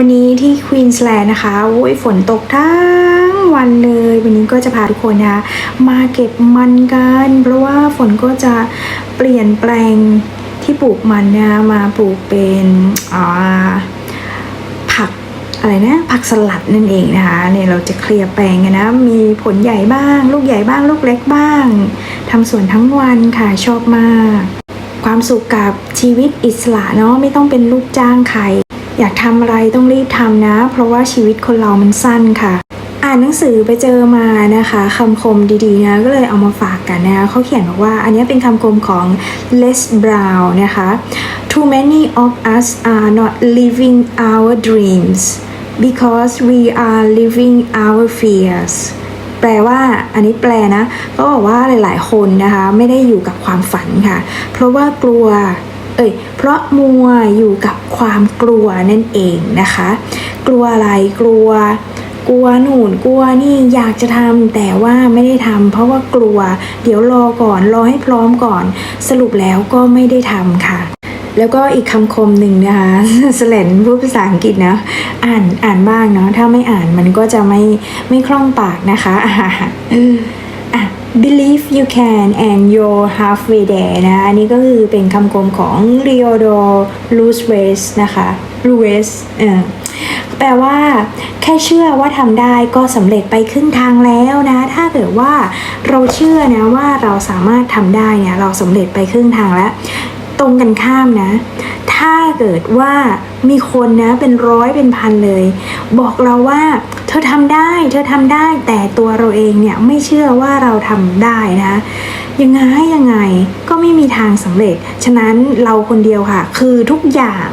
วันนี้ที่ควีนสแลนด์นะคะโอ้ยฝนตกทั้งวันเลย วันนี้ก็จะพาทุกคนนะคะมาเก็บมันกัน เพราะว่าฝนก็จะเปลี่ยนแปลงที่ปลูกมันนะมาปลูกเป็นอ่าผักอะไรนะผักสลัดนั่นเองนะคะเนี่ยเราจะเคลียร์แปลงกันนะ มีผลใหญ่บ้าง ลูกใหญ่บ้าง ลูกเล็กบ้างทำสวนทั้งวันค่ะชอบมาก ความสุขกับชีวิตอิสระเนาะไม่ต้องเป็นลูกจ้างใคร อยากทำอะไรต้องรีบทำนะ เพราะว่าชีวิตคนเรามันสั้นค่ะ อ่านหนังสือไปเจอมานะคะคำคมดีๆนะก็เลยเอามาฝากกันนะคะเขาเขียนบอกว่าอันนี้เป็นคำคมของ Les Brown นะคะ Too many of us are not living our dreams because we are living our fears แปลว่าอันนี้แปลนะ ก็บอกว่าหลาย ๆ คนนะคะ ไม่ได้อยู่กับความฝันค่ะ เพราะว่ากลัว เอ้ยเพราะมัวอยู่กับความกลัวนั่นเองนะคะ กลัวอะไรกลัว กลัวหนูนกลัวนี่อยากจะทำแต่ว่าไม่ได้ทำเพราะว่ากลัว เดี๋ยวรอก่อนรอให้พร้อมก่อน สรุปแล้วก็ไม่ได้ทำค่ะแล้วก็อีกคำคมหนึ่งนะคะสแลนพูดภาษาอังกฤษนะ อ่านอ่านบ้างเนาะถ้าไม่อ่านมันก็จะไม่ไม่คล่องปากนะคะ อะอะ believe you can and you're halfway there นะอันนี้ก็คือเป็นคำคมของ Leodor Roosevelt นะคะ Roosevelt เออแปลว่า แค่เชื่อว่าทำได้ก็สำเร็จไปครึ่งทางแล้วนะ ถ้าเกิดว่าเราเชื่อนะว่าเราสามารถทำได้เนี่ยเราสำเร็จไปครึ่งทางแล้ว ตรงกันข้ามนะ ถ้าเกิดว่ามีคนนะเป็นร้อยเป็นพันเลย บอกเราว่าเธอทำได้ เธอทำได้แต่ตัวเราเองเนี่ยไม่เชื่อว่าเราทำได้นะยังไงยังไงก็ไม่มีทางสำเร็จ ฉะนั้นเราคนเดียวค่ะ คือทุกอย่าง